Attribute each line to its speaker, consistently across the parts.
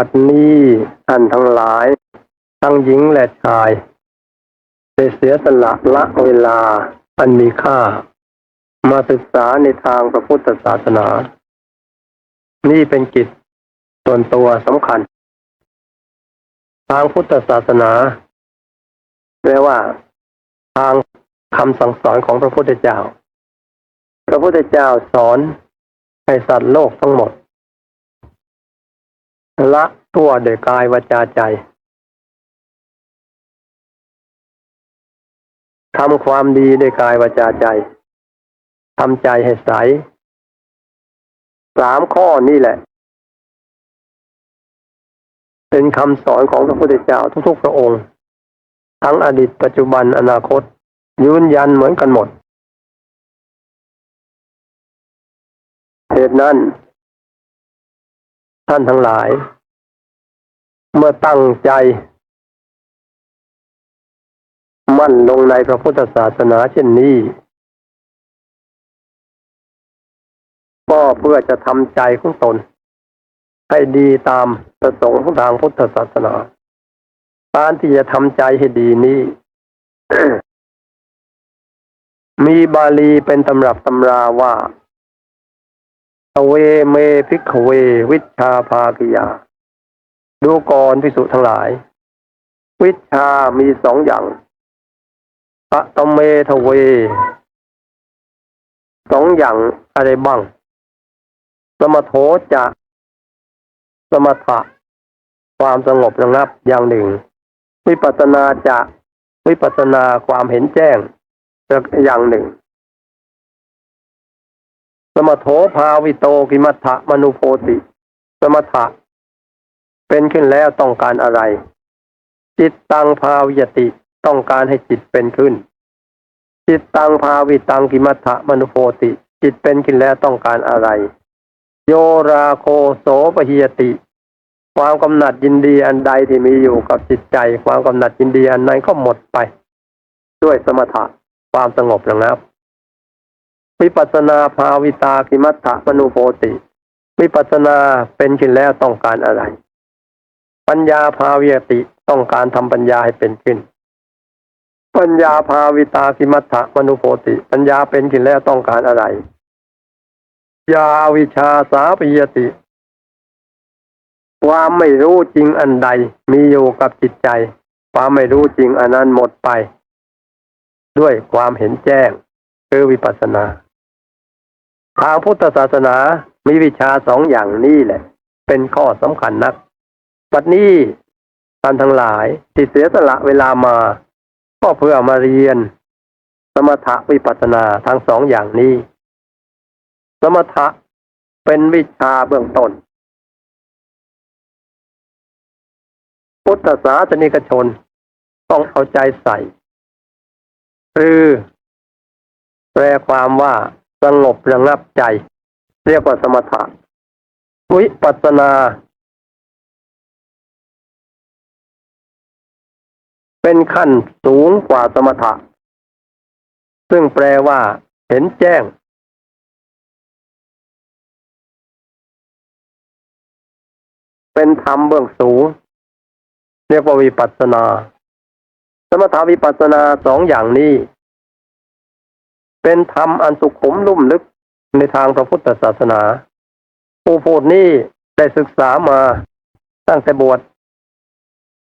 Speaker 1: บัดนี้ท่านทั้งหลาย ทั้งหญิงและชายได้เสียสละละเวลาอันมีค่า มาศึกษาในทางพระพุทธศาสนา นี่เป็นกิจส่วนตัวสำคัญ ทางพุทธศาสนาแปลว่า ทางคำสั่งสอนของพระพุทธเจ้า พระพุทธเจ้าสอนให้สัตว์โลกทั้งหมด ละทั่วโดยกายวาจาใจทำความดีโดยกายวาจาใจทำใจให้ใสสามข้อนี่แหละ เป็นคำสอนของพระพุทธเจ้าทุกๆพระองค์ ทั้งอดีตปัจจุบันอนาคต ยืนยันเหมือนกันหมดเหตุนั้น ท่านทั้งหลาย เมื่อตั้งใจ มั่นลงในพระพุทธศาสนาเช่นนี้ก็เพื่อจะทำใจของตน ให้ดีตามประสงค์ของทางพุทธศาสนา การที่จะทำใจให้ดีนี้ มีบาลีเป็นตำรับตำราว่า เวเมพิกเว วิชาภากิยา ดูก่อนพิสุทั้งหลาย วิชามีสองอย่างปะตเมทเว สองอย่างอะไรบ้าง สมโถจะ สมถะ ความสงบระงับอย่างหนึ่ง วิปัสนาจะ วิปัสนาความเห็นแจ้งอย่างหนึ่ง มโถภาวิโตกิมัฏฐะมนุโพติ สมถะ เป็นขึ้นแล้วต้องการอะไร จิตตังภาวิยติต้องการให้จิตเป็นขึ้น จิตตังภาวิตังกิมัฏฐะมนุโพติ จิตเป็นขึ้นแล้วต้องการอะไร โยราโคโสปหิยติ ความกำหนัดยินดีอันใดที่มีอยู่กับจิตใจ ความกำหนัดยินดีอันนั้นก็หมดไป ด้วยสมถะความสงบระงับ วิปัสนาภาวิตากิมัฏฐะมนุโพติวิปัสนาเป็นขึ้นแล้วต้องการอะไร ปัญญาภาวิยติต้องการทำปัญญาให้เป็นขึ้น ปัญญาภาวิตากิมัฏฐะมนุโพติ ปัญญาเป็นขึ้นแล้วต้องการอะไร ยาวิชาสาปิยติ ความไม่รู้จริงอันใดมีอยู่กับจิตใจ ความไม่รู้จริงอันนั้นหมดไป ด้วยความเห็นแจ้งคือวิปัสสนา ทางพุทธศาสนามีวิชาสองอย่างนี้แหละ เป็นข้อสำคัญนักปัจนี้ท่านทั้งหลายที่เสียสละเวลามา ก็เพื่อมาเรียน สมถะวิปัสสนาทั้งสองอย่างนี้ สมถะเป็นวิชาเบื้องต้น พุทธศาสนิกชนต้องเอาใจใส่ คือแปลความว่า สงบระงับใจ เรียกว่าสมถะ วิปัสนา เป็นขั้นสูงกว่าสมถะ ซึ่งแปลว่าเห็นแจ้ง เป็นธรรมเบื้องสูง เรียกว่าวิปัสนา สมถาวิปัสนาสองอย่างนี้ เป็นธรรมอันสุขุมลุ่มลึกในทางพระพุทธศาสนา ผู้พูดนี้ได้ศึกษามาตั้งแต่บวช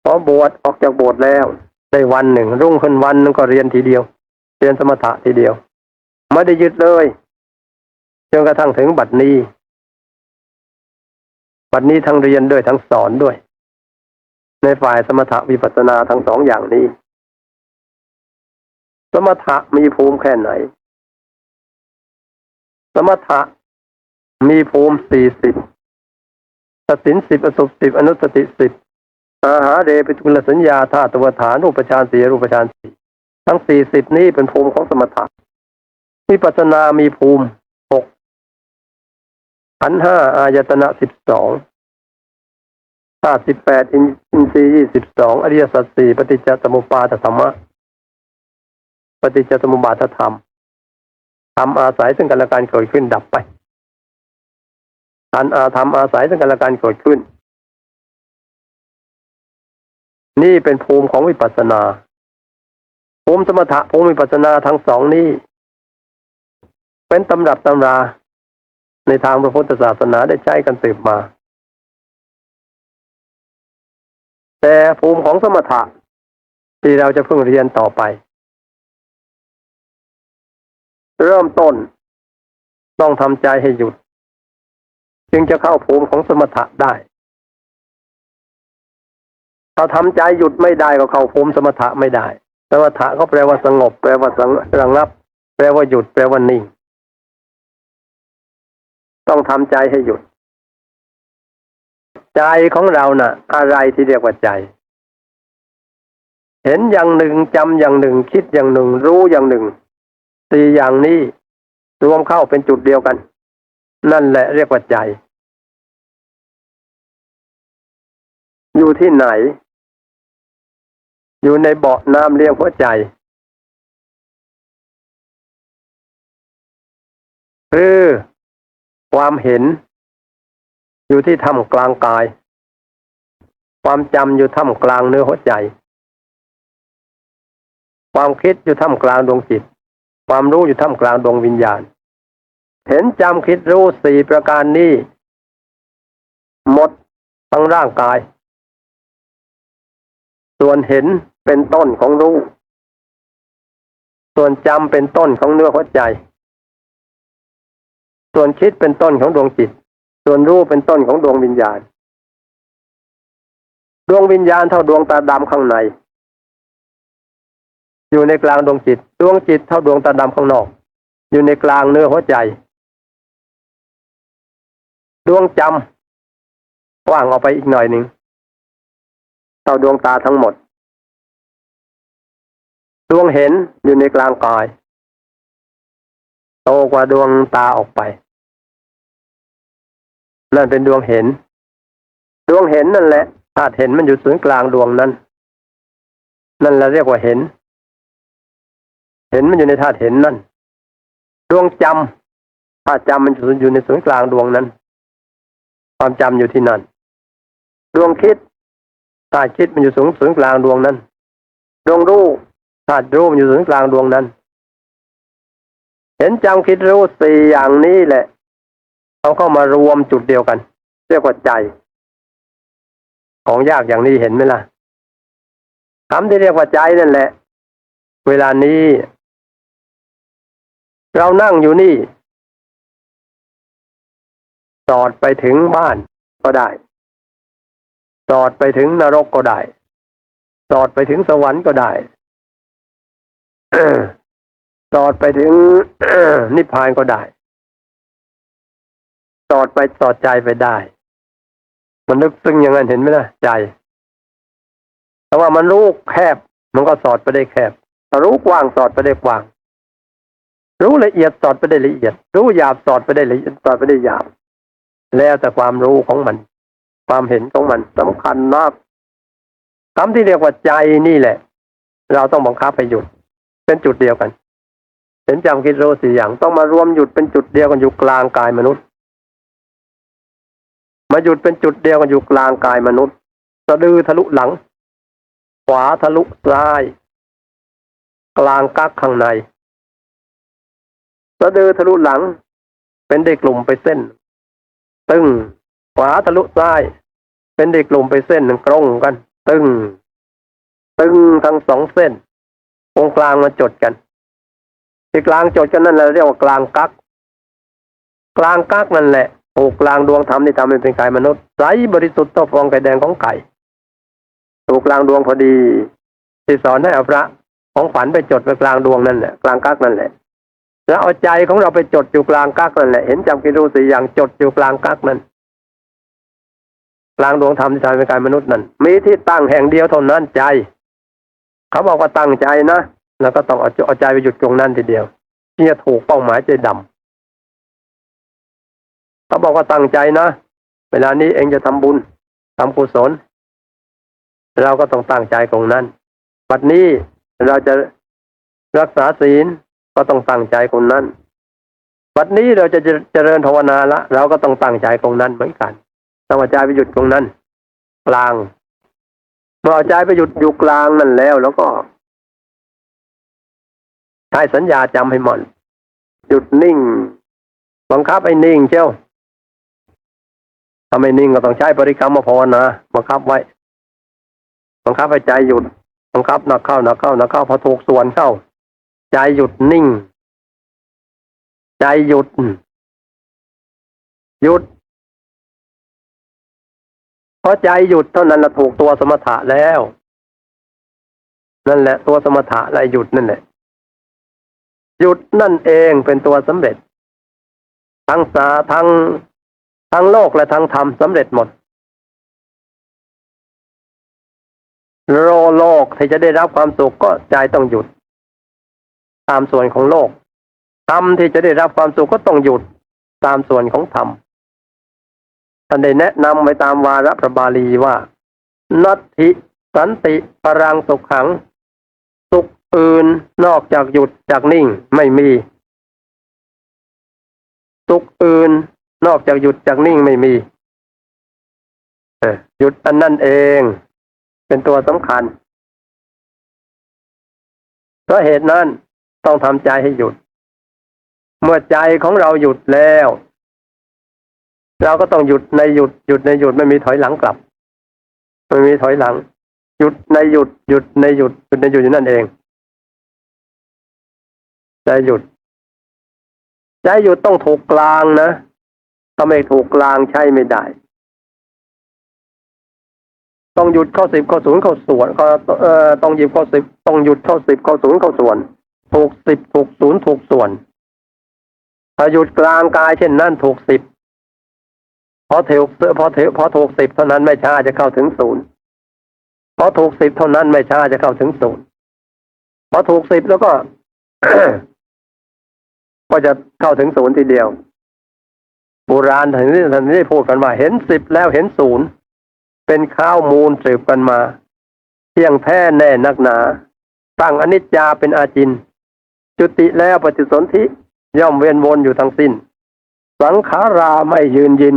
Speaker 1: พอบวชออกจากบวชแล้ว ได้วันหนึ่ง รุ่งขึ้นวันนึงก็เรียนทีเดียว เรียนสมถะทีเดียว ไม่ได้ยุดเลยจนกระทั่งถึงบัดนี้ บัดนี้ทั้งเรียนด้วยทั้งสอนด้วย ในฝ่ายสมถะวิปัสสนาทั้งสองอย่างนี้ สมถะมีภูมิแค่ไหน สมถะมีภูมิสี่สิบสสินสิบอสุสิบอนุสติสิบอาหาเรปิทุลสัญญาธาตุวฐานรูปฌานสี่รูปฌานสี่ทั้งสี่สิบนี้เป็นภูมิของสมถะวิปัสนามีภูมิหกขันห้าอายตนะสิบสองธาตุสิบแปดอินอินทรีย์ยี่สิบสองอริยสัจสี่ปฏิจจสมุปบาทธรรมะ ปฏิจจสมุปบาทธรรม ทำอาศัยซึ่งกันและการเกิดขึ้นดับไปทันอาธรรมอาศัยซึ่งกันและการเกิดขึ้น นี่เป็นภูมิของวิปัสสนา ภูมิสมถะภูมิวิปัสสนาทั้งสองนี้ เป็นตำรับตำรา ในทางพระพุทธศาสนาได้ใช้กันสืบมา แต่ภูมิของสมถะที่เราจะเพิ่งเรียนต่อไป เริ่มต้น ต้องทำใจให้หยุด จึงจะเข้าภูมิของสมถะได้ ถ้าทำใจหยุดไม่ได้ก็เข้าภูมิสมถะไม่ได้ สมถะก็แปลว่าสงบ แปลว่าสระงับ แปลว่าหยุด แปลว่านิ่ง ต้องทำใจให้หยุด ใจของเราน่ะ อะไรที่เรียกว่าใจเห็นอย่างหนึ่งจำอย่างหนึ่ง คิดอย่างหนึ่ง รู้อย่างหนึ่ง สี่อย่างนี้รวมเข้าเป็นจุดเดียวกัน นั่นแหละเรียกว่าใจ อยู่ที่ไหน อยู่ในเบาะน้ำเลี้ยงหัวใจ คือความเห็น อยู่ที่ท่ามกลางกาย ความจำอยู่ท่ามกลางเนื้อหัวใจ ความคิดอยู่ท่ามกลางดวงจิต ความรู้อยู่ท่ามกลางดวงวิญญาณ เห็นจำคิดรู้สี่ประการนี้ หมดทั้งร่างกาย ส่วนเห็นเป็นต้นของรู้ ส่วนจำเป็นต้นของเนื้อหัวใจ ส่วนคิดเป็นต้นของดวงจิต ส่วนรู้เป็นต้นของดวงวิญญาณ ดวงวิญญาณเท่าดวงตาดำข้างใน อยู่ในกลางดวงจิต ดวงจิตเท่าดวงตาดำข้างนอก อยู่ในกลางเนื้อหัวใจ ดวงจำว้างออกไปอีกหน่อยหนึ่งเท่าดวงตาทั้งหมด ดวงเห็นอยู่ในกลางกาย โตกว่าดวงตาออกไป นั่นเป็นดวงเห็น ดวงเห็นนั่นแหละธาตุเห็นมันอยู่ศูนย์กลางดวงนั้น นั่นเราเรียกว่าเห็น เห็นมันอยู่ในธาตุเห็นนั่น ดวงจำธาตุจำมันอยู่ในศูนย์กลางดวงนั้น ความจำอยู่ที่นั่น ดวงคิดธาตุคิดมันอยู่ศูนย์ศูนย์กลางดวงนั้น ดวงรู้ธาตุรู้มันอยู่ศูนย์กลางดวงนั้น เห็นจำคิดรู้สี่อย่างนี้แหละเอาเข้ามารวมจุดเดียวกันเรียกว่าใจ ของยากอย่างนี้เห็นไหมล่ะคำที่เรียกว่าใจนั่นแหละ เวลานี้ เรานั่งอยู่นี่ สอดไปถึงบ้านก็ได้ สอดไปถึงนรกก็ได้ สอดไปถึงสวรรค์ก็ได้ สอดไปถึงนิพพานก็ได้ สอดไปสอดใจไปได้ มันลึกซึ้งอย่างนั้นเห็นไหมล่ะใจ แต่ว่ามันรู้แคบ มันก็สอดไปได้แคบถ้ารู้กว้างสอดไปได้กว้าง รู้ละเอียดสอดไปได้ละเอียด รู้หยาบสอดไปได้ละเอียดสอดไปได้หยาบ แล้วแต่ความรู้ของมัน ความเห็นของมันสำคัญมากคำที่เรียกว่าใจนี่แหละ เราต้องบังคับให้หยุด เป็นจุดเดียวกันเห็นจำคิดรู้สี่อย่างต้องมารวมหยุดเป็นจุดเดียวกันอยู่กลางกายมนุษย์ มาหยุดเป็นจุดเดียวกันอยู่กลางกายมนุษย์สะดือทะลุหลัง ขวาทะลุซ้าย กลางกักข้างใน สะดือทะลุหลัง เป็นได้กกลุ่มไปเส้น ตึงขวาทะลุซ้าย เป็นได้กกลุ่มไปเส้นหนึ่งกรงกัน ตึง ตึงทั้งสองเส้นตรงกลางมาจดกันที่กลางจดกันนั่นเราเรียกว่ากลางกักกลางกักนั่นแหละโอกกลางดวงธรรมที่ทำให้เป็นกายมนุษย์ใสบริสุทธิ์ต่อฟองไก่แดงของไก่ถูกกลางดวงพอดีที่สอนให้อาพระของขวัญไปจดไปกลางดวงนั่นแหละกลางกักนั่นแหละ แล้วเอาใจของเราไปจดอยู่กลางกักนั่นแหละเห็นจำกิรูสีอย่างจดอยู่กลางกักนั่นกลางดวงธรรมที่ทำให้เป็นกายมนุษย์นั่นมีที่ตั้งแห่งเดียวเท่านั้นใจ เขาบอกว่าตั้งใจนะแล้วก็ต้องเอาเอาใจไปหยุดตรงนั้นทีเดียวที่จะถูกเป้าหมายใจดำเขาบอกว่าตั้งใจนะเวลานี้เองจะทำบุญทำกุศลเราก็ต้องตั้งใจตรงนั้น บัดนี้เราจะรักษาศีล ก็ต้องตั้งใจตรงนั้นบัดนี้เราจะเจริญภาวนาละเราก็ต้องตั้งใจตรงนั้นเหมือนกันต้องเอาใจไปหยุดตรงนั้น กลางมื่อเอาใจไปหยุดอยู่กลางนั่นแล้ว แล้วก็ใช้สัญญาจำให้หมดหยุดนิ่ง บังคับให้นิ่งเชียวถ้าไม่นิ่งก็ต้องใช้บริกรรมภาวนาบังคับไว้ บังคับให้ใจหยุด บังคับหนักเข้าหนักเข้าหนักเข้าพอถูกส่วนเข้า ใจหยุดนิ่ง ใจหยุด หยุดเพอใจหยุดเท่านั้นละถูกตัวสมถะแล้ว นั่นแหละตัวสมถะอะไรหยุดนั่นแหละ หยุดนั่นเองเป็นตัวสำเร็จ ทั้งสาทั้งทั้งโลกและทั้งธรรมสำเร็จหมดโลโลกที่จะได้รับความสุขก็ใจต้องหยุด ตามส่วนของโลกธรรมที่จะได้รับความสุขก็ต้องหยุดตามส่วนของธรรมท่านได้แนะนำไว้ตามวาระพระบาลีว่า นัตถิสันติปรังสุขขัง สุขอื่นนอกจากหยุดจากนิ่งไม่มี สุขอื่นนอกจากหยุดจากนิ่งไม่มีหยุดอันนั่นเอง เป็นตัวสำคัญเพราะเหตุนั้น ต้องทำใจให้หยุด เมื่อใจของเราหยุดแล้ว เราก็ต้องหยุดในหยุดหยุดในหยุดไม่มีถอยหลังกลับไม่มีถอยหลัง หยุดในหยุดหยุดในหยุดหยุดในหยุดอยู่นั่นเองใจหยุดใจหยุดต้องถูกกลางนะถ้าไม่ถูกกลางใช้ไม่ได้ ต้องหยุดข้าสิบข้าศูนย์ข้าส่วนก็เอ่อต้องหยิบข้าสิบต้องหยุดข้าสิบข้าศูนย์ข้าส่วน ถูกสิบถูกศูนย์ถูกส่วนถ้าหยุดกลางกายเช่นนั้นถูกสิบพอถูกพอถูกพอถูกสิบเท่านั้นไม่ช้าจะเข้าถึงศูนย์พอถูกสิบเท่านั้นไม่ช้าจะเข้าถึงศูนย์พอถูกสิบแล้วก็ ก็จะเข้าถึงศูนย์ทีเดียวโบราณท่านนี้ท่านนี้พูดกันว่าเห็นสิบแล้วเห็นศูนย์เป็นข้าวมูลสืบกันมา เที่ยงแท้แน่นักหนาตั้งอนิจจาเป็นอาจิน จุติแล้วปฏิสนธิย่อมเวียนวนอยู่ทั้งสิ้น สังขาราไม่ยืนยิน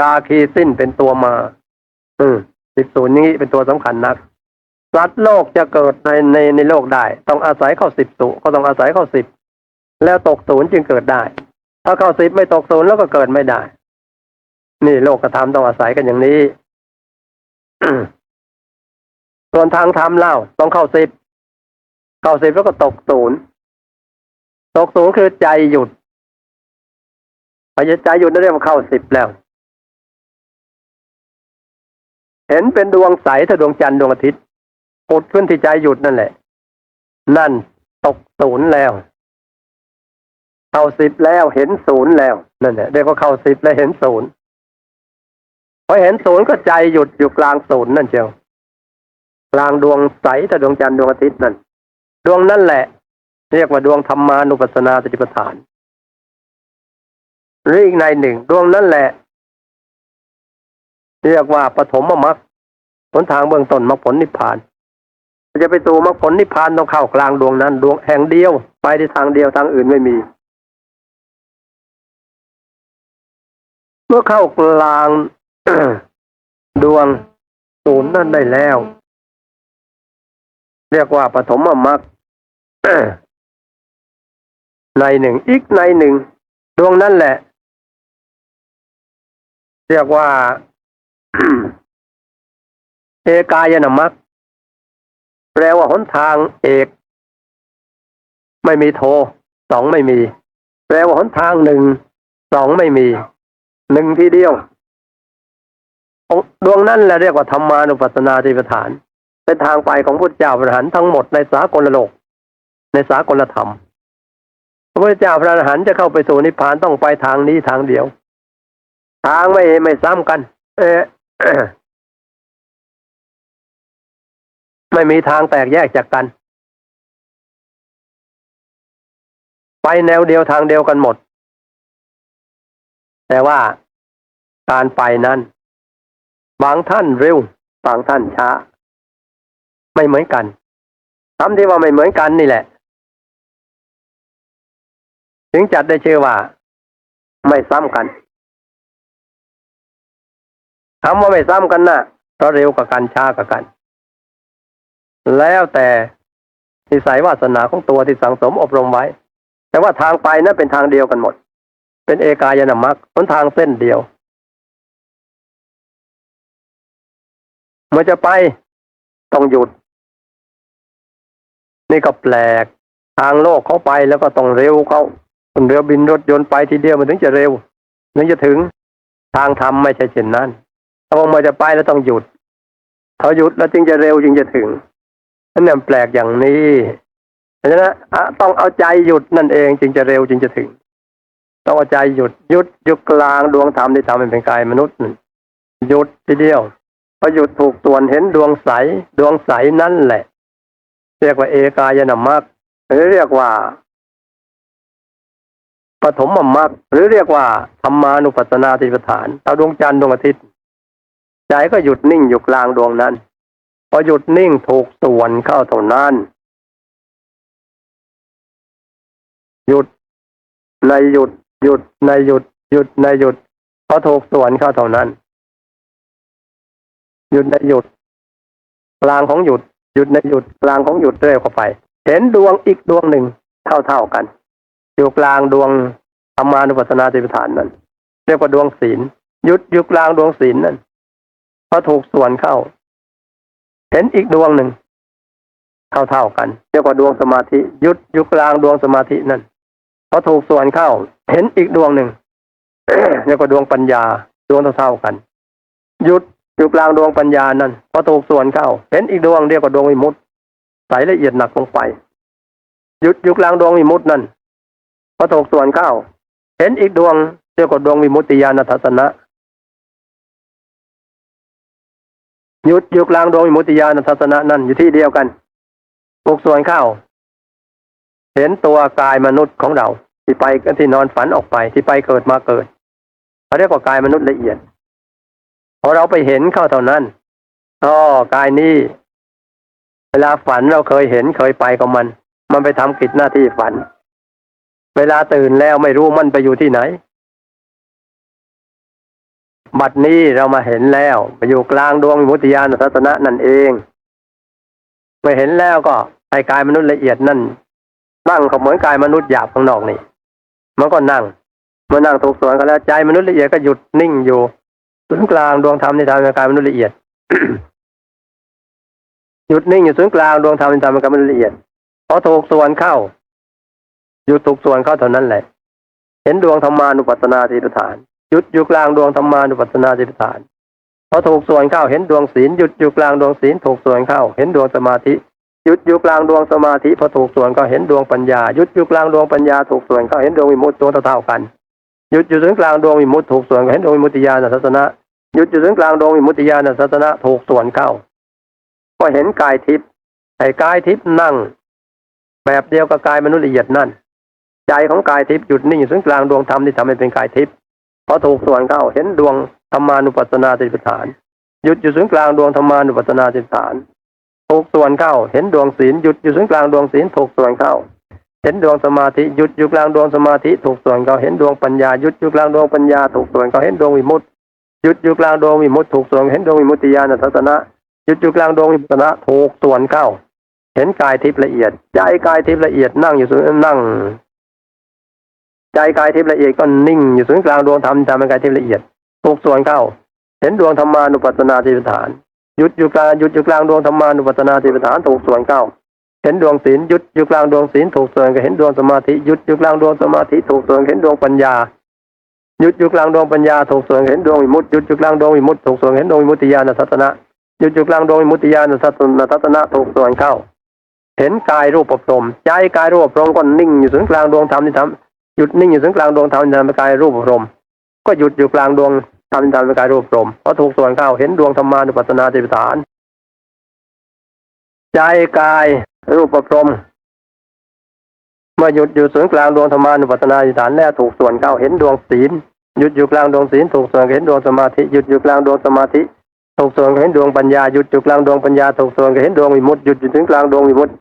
Speaker 1: ราคีสิ้นเป็นตัวมา อืมสิบศูนย์นี้เป็นตัวสำคัญนัก สัตว์โลกจะเกิดในในในโลกได้ ต้องอาศัยเข้าสิบสูก็ต้องอาศัยเข้าสิบแล้วตกศูนย์จึงเกิดได้ ถ้าเข้าสิบไม่ตกศูนย์แล้วก็เกิดไม่ได้ นี่โลกกระทำต้องอาศัยกันอย่างนี้ส่วนทางธรรมเล่าต้องเข้าสิบเข้าสิบแล้วก็ตกศูนย์ ตกศูนย์คือใจหยุดพอใจหยุดนั่นเรียกว่าเข้าสิบแล้ว เห็นเป็นดวงใสถ้าดวงจันทร์ดวงอาทิตย์ปุดขึ้นที่ใจหยุดนั่นแหละ นั่นตกศูนย์แล้ว เข้าสิบแล้วเห็นศูนย์แล้วนั่นแหละเรียกว่าเข้าสิบแล้วเห็นศูนย์พอเห็นศูนย์ก็ใจหยุดอยู่กลางศูนย์นั่นเชียวกลางดวงใสแต่ดวงจันทร์ดวงอาทิตย์นั่น ดวงนั่นแหละ เรียกว่าดวงธรรมานุปัสสนาสติปัฏฐานหรืออีกในหนึ่งดวงนั่นแหละ เรียกว่าปฐมมรรคผลทางเบื้องต้นมรรคผลนิพพานจะไปสู่มรรคผลนิพพานต้องเข้ากลางดวงนั้น ดวงแห่งเดียว ไปในทางเดียวทางอื่นไม่มี เมื่อเข้ากลางดวงศูนย์นั่นได้แล้ว เรียกว่าปฐมมรรค ในหนึ่ง อีกในหนึ่ง ดวงนั่นแหละ เรียกว่า เอกายนามัคแปลว่าหนทางเอก ไม่มีโทสองไม่มี แปลว่าหนทางหนึ่ง สองไม่มี หนึ่งทีเดียว ดวงนั้นแหละเรียกว่าธรรมานุปัสสนาธิปฐาน เป็นทางไปของพุทธเจ้าพระหันทั้งหมดในสากลโลก ในสากลธรรม พระพุทธเจ้าพระอรหันต์จะเข้าไปสู่นิพพานต้องไปทางนี้ทางเดียว ทางไม่ไม่ซ้ำกัน เออไม่มีทางแตกแยกจากกัน ไปแนวเดียวทางเดียวกันหมด แต่ว่าการไปนั้น บางท่านเร็ว บางท่านช้า ไม่เหมือนกันคำที่ว่าไม่เหมือนกันนี่แหละ ถึงจัดได้ชื่อว่า ไม่ซ้ำกันคำว่าไม่ซ้ำกันนะ่ะเพราะเร็วกับกันช้ากับกัน แล้วแต่นิสัยวาสนาของตัวที่สังสมอบรมไว้ แต่ว่าทางไปนั้นเป็นทางเดียวกันหมด เป็นเอกายนามัคหนทางเส้นเดียวเมื่อจะไปต้องหยุด นี่ก็แปลก ทางโลกเขาไปแล้วก็ต้องเร็วเขา คนเรือบินรถยนต์ไปทีเดียวมันถึงจะเร็วถึงจะถึงทางธรรมไม่ใช่เช่นนั้นถ้าว่าเมื่อจะไปแล้วต้องหยุดเขาหยุดแล้วจึงจะเร็วจึงจะถึงนั่นแปลกอย่างนี้เพราะฉะนั้นอะต้องเอาใจหยุดนั่นเองจึงจะเร็วจึงจะถึง ต้องเอาใจหยุดหยุดอยู่กลางดวงธรรมที่ทำเป็นกายมนุษย์หยุดทีเดียวพอหยุดถูกส่วนเห็นดวงใสดวงใสนั่นแหละ เรียกว่าเอกายนามัคหรือเรียกว่า ปฐมมัคหรือเรียกว่าธรรมานุปัสสนาติปฐานเอาดวงจันทร์ดวงอาทิตย์ใจก็หยุดนิ่งอยู่กลางดวงนั้น พอหยุดนิ่งถูกส่วนเข้าเท่านั้น หยุดในหยุด หยุดในหยุด หยุดในหยุดพอถูกส่วนเข้าเท่านั้น หยุดในหยุด กลางของหยุด หยุดในหยุดกลางของหยุดเรื่อยเข้าไป เห็นดวงอีกดวงหนึ่งเท่าเท่าๆกัน อยู่กลางดวงธรรมานุปัสสนาติปฐานนั้นเรียกว่าดวงศีลยุดอยู่กลางดวงศีลนั้นพอถูกส่วนเข้า เห็นอีกดวงหนึ่งเท่าเท่าๆกันเรียกว่าดวงสมาธิยุดอยู่กลางดวงสมาธินั้นพอถูกส่วนเข้า เห็นอีกดวงหนึ่งเรียกว่าดวงปัญญาดวงเท่าเท่าๆกัน หยุดอยู่กลางดวงปัญญานั้นพอถูกส่วนเข้า เห็นอีกดวงเรียกว่าดวงวิมุตติใสละเอียดหนักลงไปหยุดอยู่กลางดวงวิมุตตินั้น พอถูกส่วนเข้าเห็นอีกดวงเรียกว่าดวงวิมุตติญาณทัศนะหยุดอยู่กลางดวงวิมุตติญาณทัศนะนั่นอยู่ที่เดียวกันถูกส่วนเข้าเห็นตัวกายมนุษย์ของเรา ที่ไปกันที่นอนฝันออกไปที่ไปเกิดมาเกิดเขาเรียกว่ากายมนุษย์ละเอียดพอเราไปเห็นเข้าเท่านั้นอ๋อกายนี้ เวลาฝันเราเคยเห็นเคยไปกับมัน มันไปทำกิจหน้าที่ฝัน เวลาตื่นแล้วไม่รู้มันไปอยู่ที่ไหน บัดนี้เรามาเห็นแล้วไปอยู่กลางดวงมุตติญาณทัศนะนั่นเองเมื่อเห็นแล้วก็ให้กายมนุษย์ละเอียดนั่น นั่งเขาเหมือนกายมนุษย์หยาบข้างนอกนี่ มันก็นั่งเมื่อนั่งถูกส่วนก็แล้วใจมนุษย์ละเอียดก็หยุดนิ่งอยู่ศูนย์กลางดวงธรรมที่ทำให้กายมนุษย์ละเอียดหยุดนิ่งอยู่ศูนย์กลางดวงธรรมที่ทำให้กายมนุษย์ละเอียดพอถูกส่วนเข้า หยุดถูกส่วนเข้าเท่านั้นแหละ เห็นดวงธรรมานุปัสสนาธิปฐานหยุดอยู่กลางดวงธรรมานุปัสสนาธิปฐานพอถูกส่วนเข้าเห็นดวงศีลหยุดอยู่กลางดวงศีลถูกส่วนเข้า เห็นดวงสมาธิหยุดอยู่กลางดวงสมาธิพอถูกส่วนก็เห็นดวงปัญญาหยุดอยู่กลางดวงปัญญาถูกส่วนก็เห็นดวงวิมุตติตัวเท่ากันหยุดอยู่ถึงกลางดวงวิมุตติถูกส่วนก็เห็นดวงวิมุตติญาณทัศนะหยุดอยู่ถึงกลางดวงวิมุตติญาณทัศนะถูกส่วนเข้า ก็เห็นกายทิพย์ไอ้กายทิพย์นั่ง แบบเดียวกับกายมนุษย์ละเอียดนั่น ใจของกายทิพย์หยุดนิ่งอยู่ถึงกลางดวงธรรมที่ทำให้เป็นกายทิพย์พอถูกส่วนเข้าเห็นดวงธรรมานุปัสสนาติปฐาน หยุดอยู่ถึงกลางดวงธรรมานุปัสสนาติปฐานถูกส่วนเข้าเห็นดวงศีลหยุดอยู่ถึงกลางดวงศีลถูกส่วนเข้า เห็นดวงสมาธิหยุดอยู่กลางดวงสมาธิถูกส่วนเข้าเห็นดวงปัญญาหยุดอยู่กลางดวงปัญญาถูกส่วนเข้าเห็นดวงวิมุตติหยุดอยู่กลางดวงวิมุตติถูกส่วนเห็นดวงวิมุตติญาณทัศนะหยุดอยู่กลางดวงวิมุตติญาณถูกส่วนเข้า เห็นกายทิพย์ละเอียดใจกายทิพย์ละเอียดนั่งอยู่นั่ง ใจกายทิพย์ละเอียดก็นิ่งอยู่ศูนย์กลางดวงธรรมทำเป็นกายทิพย์ละเอียดถูกส่วนเข้าเห็นดวงธรรมานุปัสสนาธิปฐานหยุดอยู่กลางหยุดอยู่กลางดวงธรรมานุปัสสนาธิปฐานถูกส่วนเข้าเห็นดวงศีลหยุดอยู่กลางดวงศีลถูกส่วนก็เห็นดวงสมาธิหยุดอยู่กลางดวงสมาธิถูกส่วนเห็นดวงปัญญาหยุดอยู่กลางดวงปัญญาถูกส่วนเห็นดวงวิมุตติหยุดอยู่กลางดวงวิมุตติถูกส่วนเห็นดวงวิมุตติญาณทัศนะหยุดอยู่กลางดวงวิมุตติญาณทัศนะทัศนะถูกส่วนเข้า เห็นกายรูปปรมใจกายรูปประพรมก็นิ่งอยู่ศูนย์กลางดวงธรรมที่ทำ หยุดนิ่งอยู่ศูนย์กลางดวงธรรมที่ทำเป็นกายรูปประพรมก็หยุดอยู่กลางดวงธรรมที่ทำเป็นกายรูปประพรมพอถูกส่วนเข้าเห็นดวงธรรมานุปัสสนาติปฐาน ใจกายรูปประพรมเมื่อหยุดอยู่ศูนย์กลางดวงธรรมานุปัสสนาติปฐานแล้วถูกส่วนเข้าเห็นดวงศีลหยุดอยู่กลางดวงศีลถูกส่วนเห็นดวงสมาธิหยุดอยู่กลางดวงสมาธิถูกส่วนเห็นดวงปัญญาหยุดอยู่กลางดวงปัญญาถูกส่วนเห็นดวงวิมุตติหยุดอยู่ถึงกลางดวงวิมุตติ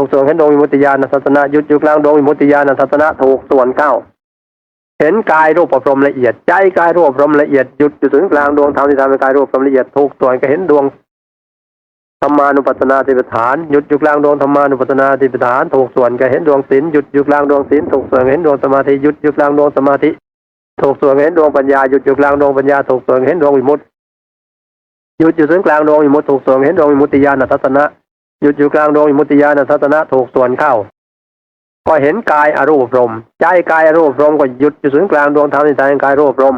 Speaker 1: ถูกส่วนเห็นดวงวิมุตติญาณทัศนะหยุดอยู่กลางดวงวิมุตติญาณทัศนะถูกส่วนเข้าเห็นกายรูปประพรมละเอียดใจกายรูปประพรมละเอียดหยุดอยู่ถึงกลางดวงธรรมที่ทำให้กายรูปประพรมละเอียดถูกส่วนก็เห็นดวงธรรมานุปัสสนาติปฐานหยุดอยู่กลางดวงธรรมานุปัสสนาติปฐานถูกส่วนก็เห็นดวงศีลหยุดอยู่กลางดวงศีลถูกส่วนเห็นดวงสมาธิหยุดอยู่กลางดวงสมาธิถูกส่วนเห็นดวงปัญญาหยุดอยู่กลางดวงปัญญาถูกส่วนเห็นดวงวิมุตติหยุดอยู่ถึงกลางดวงวิมุตติถูกส่วนเห็นดวงวิมุตติญาณทัศนะ หยุดอยู่กลางดวงวิมุติญาณทัศนะถูกส่วนเข้า ก็เห็นกายอรูปรม ใจกายอรูปรมก็หยุดอยู่ถึงกลางดวงธรรมในใจกายรูปรม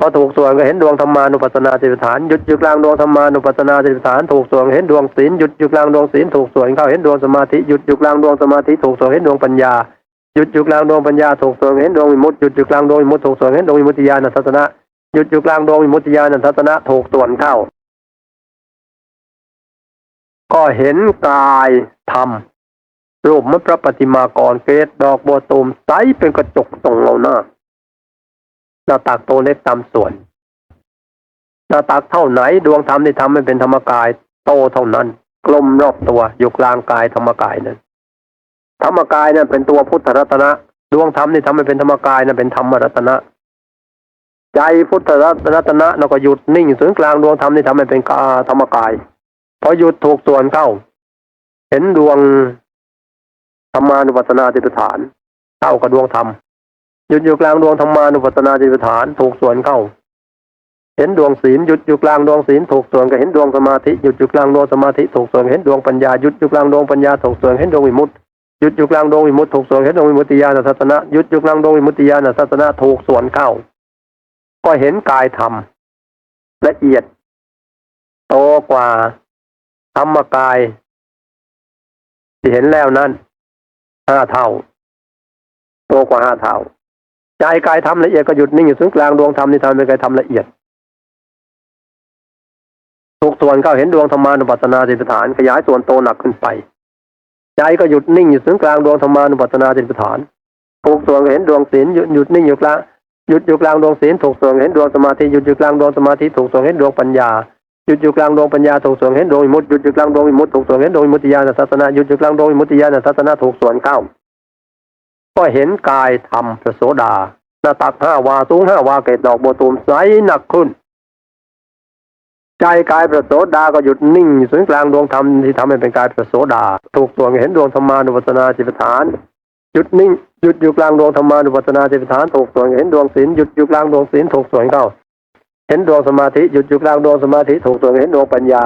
Speaker 1: พอถูกส่วนก็เห็นดวงธรรมานุปัสสนาติปฐานหยุดอยู่กลางดวงธรรมานุปัสสนาติปฐานถูกส่วนเห็นดวงศีลหยุดอยู่กลางดวงศีลถูกส่วนเข้าเห็นดวงสมาธิหยุดอยู่กลางดวงสมาธิถูกส่วนเห็นดวงปัญญาหยุดอยู่กลางดวงปัญญาถูกส่วนเห็นดวงวิมุตติหยุดอยู่กลางดวงวิมุตติถูกส่วนเห็นดวงวิมุตติญาณทัศนะหยุดอยู่กลางดวงวิมุตติญาณทัศนะถูกส่วนเข้า ก็เห็นกายธรรมรูปมันพระปฏิมากรเกศดอกบัวตูมใสเป็นกระจกตรงเราหน้า หน้าตักโตเล็กตามส่วน หน้าตักเท่าไหน ดวงธรรมที่ทำให้เป็นธรรมกาย โตเท่านั้น กลมรอบตัวอยู่กลางกายธรรมกายนั้นธรรมกายนั้นเป็นตัวพุทธรัตนะ ดวงธรรมที่ทำให้เป็นธรรมกายนั้นเป็นธรรมรัตนะใจพุทธรัตนะเราก็หยุดนิ่งอยู่ถึงกลางดวงธรรมที่ทำให้เป็นกาธรรมกาย พอหยุดถูกส่วนเข้า เห็นดวงธรรมานุปัสสนาติปฐานเท่ากับดวงธรรมหยุดอยู่กลางดวงธรรมานุปัสสนาติปฐานถูกส่วนเข้า เห็นดวงศีลหยุดอยู่กลางดวงศีลถูกส่วนก็เห็นดวงสมาธิหยุดอยู่กลางดวงสมาธิถูกส่วนเห็นดวงปัญญาหยุดอยู่กลางดวงปัญญาถูกส่วนเห็นดวงวิมุตติหยุดอยู่กลางดวงวิมุตติถูกส่วนเห็นดวงวิมุตติญาณทัศนะหยุดอยู่กลางดวงวิมุตติญาณทัศนะถูกส่วนเข้า ก็เห็นกายธรรมละเอียดโตกว่า ธรรมกาย ที่เห็นแล้วนั้นห้าเท่าโตกว่าห้าเท่าใจกายทำละเอียดก็หยุดนิ่งอยู่ถึงกลางดวงธรรมที่ทำเป็นกายทำละเอียดถูกส่วนเข้าเห็นดวงธรรมานุปัสสนาติปฐาน ขยายส่วนโตหนักขึ้นไป ใจก็หยุดนิ่งอยู่ถึงกลางดวงธรรมานุปัสสนาติปฐานถูกส่วนก็เห็นดวงศีลหยุดหยุดนิ่งอยู่กลางหยุดอยู่กลางดวงศีลถูกส่วนเห็นดวงสมาธิหยุดอยู่กลางดวงสมาธิถูกส่วนเห็นดวงปัญญา หยุดอยู่กลางดวงปัญญาถูกส่วนเห็นดวงวิมุตติหยุดอยู่กลางดวงวิมุตติถูกส่วนเห็นดวงวิมุตติญาณทัศนะหยุดอยู่กลางดวงวิมุตติญาณทัศนะถูกส่วนเข้าก็เห็นกายธรรมพระโสดาหน้าตักห้าวาสูงห้าวาเกตดอกโบตูมใสหนักขึ้น ใจกายพระโสดาก็หยุดนิ่งอยู่ศูนย์กลางดวงธรรมที่ทำให้เป็นกายพระโสดา ถูกส่วนเห็นดวงธรรมานุปัสสนาจิตฐานหยุดนิ่งหยุดอยู่กลางดวงธรรมานุปัสสนาจิตฐานถูกส่วนเห็นดวงศีลหยุดอยู่กลางดวงศีลถูกส่วนเข้า เห็นดวงสมาธิหยุดอยู่กลางดวงสมาธิถูกส่วนเห็นดวงปัญญา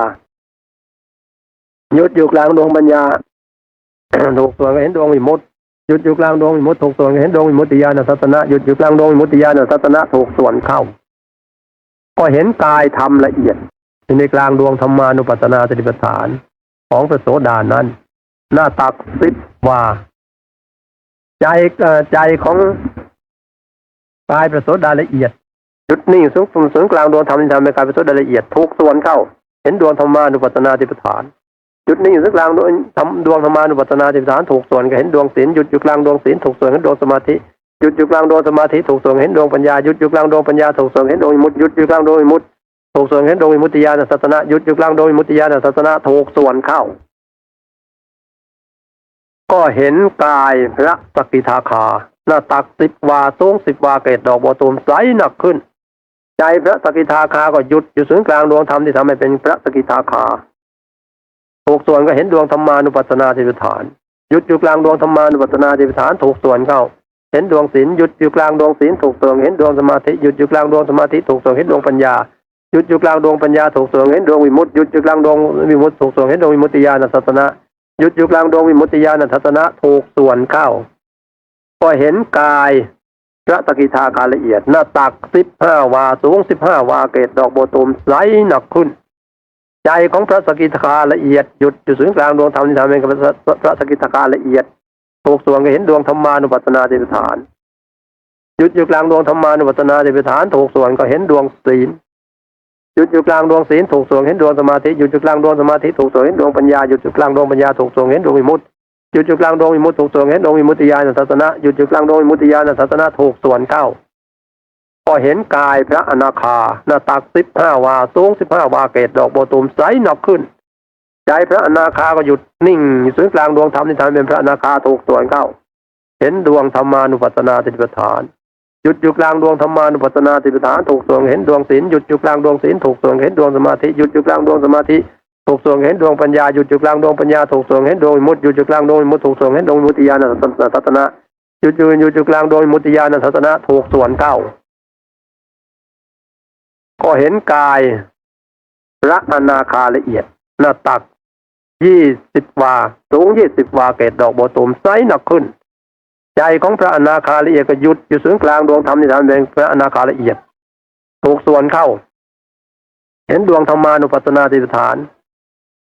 Speaker 1: หยุดอยู่กลางดวงปัญญาถูกส่วนเห็นดวงวิมุตติหยุดอยู่กลางดวงวิมุตติถูกส่วนเห็นดวงวิมุตติญาณทัศนะหยุดอยู่กลางดวงวิมุตติญาณทัศนะถูกส่วนเข้า ก็เห็นกายธรรมละเอียดในกลางดวงธรรมานุปัสสนาสติปัฏฐานของพระโสดานั้น หน้าตักสิบว่า ใจใจของกายพระโสดาละเอียด หยุดนิ่งสูงสูงสูงกลางดวงธรรมที่ทำเป็นกายพระโสดละเอียดถูกส่วนเข้า เห็นดวงธรรมานุปัสนาสติปัฏฐานหยุดนิ่งอยู่กลางดวงทำดวงธรรมานุปัสนาติปฐานถูกส่วนก็เห็นดวงศีลหยุดอยู่กลางดวงศีลถูกส่วนเห็นดวงสมาธิหยุดอยู่กลางดวงสมาธิถูกส่วนเห็นดวงปัญญาหยุดอยู่กลางดวงปัญญาถูกส่วนเห็นดวงวิมุตหยุดอยู่กลางดวงวิมุตถูกส่วนเห็นดวงวิมุตติญาณทัศนะหยุดอยู่กลางดวงวิมุตติญาณทัศนะถูกส่วนเข้า ก็เห็นกายพระสกิทาคาหน้าตักสิบวาสูงสิบวาเกตดอกบัวตูมใสหนักขึ้น ใจพระสกิทาคาก็หยุดอยู่ศูนย์กลางดวงธรรมที่ทำให้เป็นพระสกิทาคาถูกส่วนก็เห็นดวงธรรมานุปัสสนาติปฐานหยุดอยู่กลางดวงธรรมานุปัสสนาติปฐานถูกส่วนเข้า เห็นดวงศีลหยุดอยู่กลางดวงศีลถูกส่วนเห็นดวงสมาธิหยุดอยู่กลางดวงสมาธิถูกส่วนเห็นดวงปัญญาหยุดอยู่กลางดวงปัญญาถูกส่วนเห็นดวงวิมุตติหยุดอยู่กลางดวงวิมุตติถูกส่วนเห็นดวงวิมุตติญาณทัศนะหยุดอยู่กลางดวงวิมุตติญาณทัศนะถูกส่วนเข้า ก็เห็นกาย พระสกิทาคาละเอียด หน้าตักสิบห้าวาสูงสิบห้าวาเกตดอกโบตูมใสหนักขึ้น ใจของพระสกิทาละเอียดหยุดอยู่ศูนย์กลางดวงธรรมที่ทำเป็นพระสกิทาคาละเอียดถูกส่วนก็เห็นดวงธรรมานุปัสนาติฐานหยุดอยู่กลางดวงธรรมานุปัสนาติฐานถูกส่วนก็เห็นดวงศีลหยุดอยู่กลางดวงศีลถูกส่วนเห็นดวงสมาธิหยุดอยู่กลางดวงสมาธิถูกส่วนเห็นดวงปัญญาหยุดอยู่กลางดวงปัญญาถูกส่วนเห็นดวงวิมุตติ หยุดอยู่กลางดวงวิมุตติถูกส่วนเห็นดวงวิมุตติญาณทัศนะหยุดอยู่กลางดวงวิมุตติญาณทัศนะถูกส่วนเข้าก็เห็นกายพระอนาคาหน้าตักสิบห้าวาสูงสิบห้าวาเกตดอกโบตูมใสหนักขึ้นใจพระอนาคาก็หยุดนิ่งอยู่ศูนย์กลางดวงธรรมที่ทำเป็นพระอนาคาถูกส่วนเข้า เห็นดวงธรรมานุปัสสนาติปฐานหยุดอยู่กลางดวงธรรมานุปัสสนาติปฐานถูกส่วนเห็นดวงศีลหยุดอยู่กลางดวงศีลถูกส่วนเห็นดวงสมาธิหยุดอยู่กลางดวงสมาธิ ถูกส่วงเห็นดวงปัญญาหยุดอยู่กลางดวงปัญญาถูกส่วงเห็นดวงมุตติหยุดอยู่กลางดวงมุติถูกส่วงเห็นดวงมุตติญาณทัศนะหยุดยืนหยุดอยู่กลางดวงมุตติญาณทัศนะถูกส่วนเก้าก็เห็นกายพระอนาคาละเอียด หน้าตักยี่สิบวาสูงยี่สิบวาเกตดอกบัวตูมไซส์หนักขึ้น ใจของพระอนาคาละเอียดก็หยุดอยู่ศูนย์กลางดวงธรรมในฐานเป็นพระอนาคาละเอียด ถูกส่วนเข้า เห็นดวงธรรมานุปัสสนาติฐาน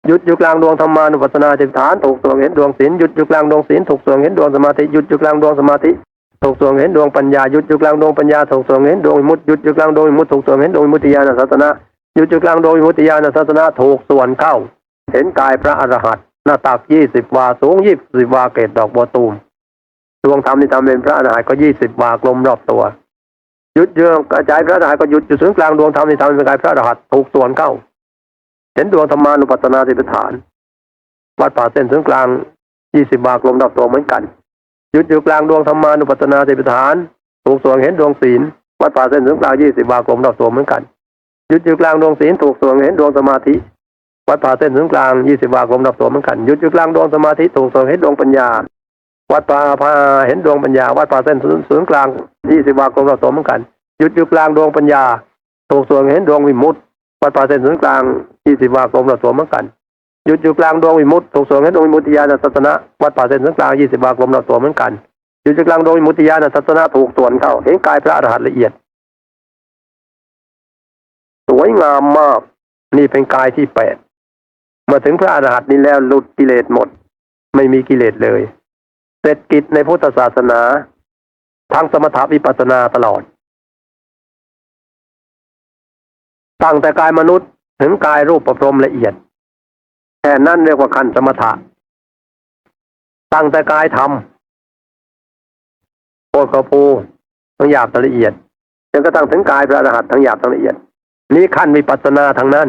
Speaker 1: หยุดอยู่กลางดวงธรรมานุปัสสนาติฐานถูกส่วนเห็นดวงศีลหยุดอยู่กลางดวงศีลถูกส่วนเห็นดวงสมาธิหยุดอยู่กลางดวงสมาธิถูกส่วนเห็นดวงปัญญาหยุดอยู่กลางดวงปัญญาถูกส่วนเห็นดวงวิมุตหยุดอยู่กลางดวงวิมุตถูกส่วนเห็นดวงวิมุตติญาณทัศนะหยุดอยู่กลางดวงวิมุตติญาณทัศนะถูกส่วนเข้า เห็นกายพระอรหันต์หน้าตักยี่สิบวาสูงยี่สิบวาเกตดอกบัวตูมดวงธรรมที่ทำเป็นพระอรหันต์ก็ยี่สิบวากลมรอบตัวหยุดเยืองกระจายพระอรหันต์ก็หยุดอยู่ศูนย์กลางดวงธรรมที่ทำเป็นกายพระอรหันต์ถูกส่วนเข้า เห็นดวงธรรมานุปัสสนาติปฐานวัดป่าเส้นศูนย์กลางยี่สิบวากลมรอบตัวเหมือนกันหยุดอยู่กลางดวงธรรมานุปัสสนาติปฐานถูกส่วนเห็นดวงศีลวัดป่าเส้นศูนย์กลางยี่สิบวากลมรอบตัวเหมือนกันหยุดอยู่กลางดวงศีลถูกส่วนเห็นดวงสมาธิวัดป่าเส้นศูนย์กลางยี่สิบวากลมรอบตัวเหมือนกันหยุดอยู่กลางดวงสมาธิถูกส่วนเห็นดวงปัญญา วัดป่าพาเห็นดวงปัญญา วัดป่าเส้นศูนย์กลางยี่สิบวากลมรอบตัวเหมือนกันหยุดอยู่กลางดวงปัญญาถูกส่วนเห็นดวงวิมุตติวัดป่าเส้นศูนย์กลาง ยี่สิบวากลมรอบตัวเหมือนกันหยุดอยู่กลางดวงวิมุตติถูกส่วนเห็นดวงวิมุตติญาณทัศนะวัดป่าเส้นศูนกลางยี่สิบวากลมรอบตัวเหมือนกันหยุดอยู่กลางดวงวิมุตติญาณทัศนะถูกส่วนเข้าเห็นกายพระอรหันต์ละเอียด สวยงามมากนี่เป็นกายที่แปดมื่อถึงพระอรหันต์นี้แล้วหลุดกิเลสหมด ไม่มีกิเลสเลยเสร็จกิจในพุทธศาสนาทั้งสมถะวิปัสสนาตลอดตั้งแต่กายมนุษย์ ถึงกายรูปประพรมละเอียดแค่นั้นเรียกว่าขันสมถะ ตั้งแต่กายทำโคตรกระพูทั้งหยาบทั้งละเอียดจนกระทั่งถึงกายพระอรหันต์ทั้งหยาบทั้งละเอียด นี้ขั้นวิปัสสนาทั้งนั้น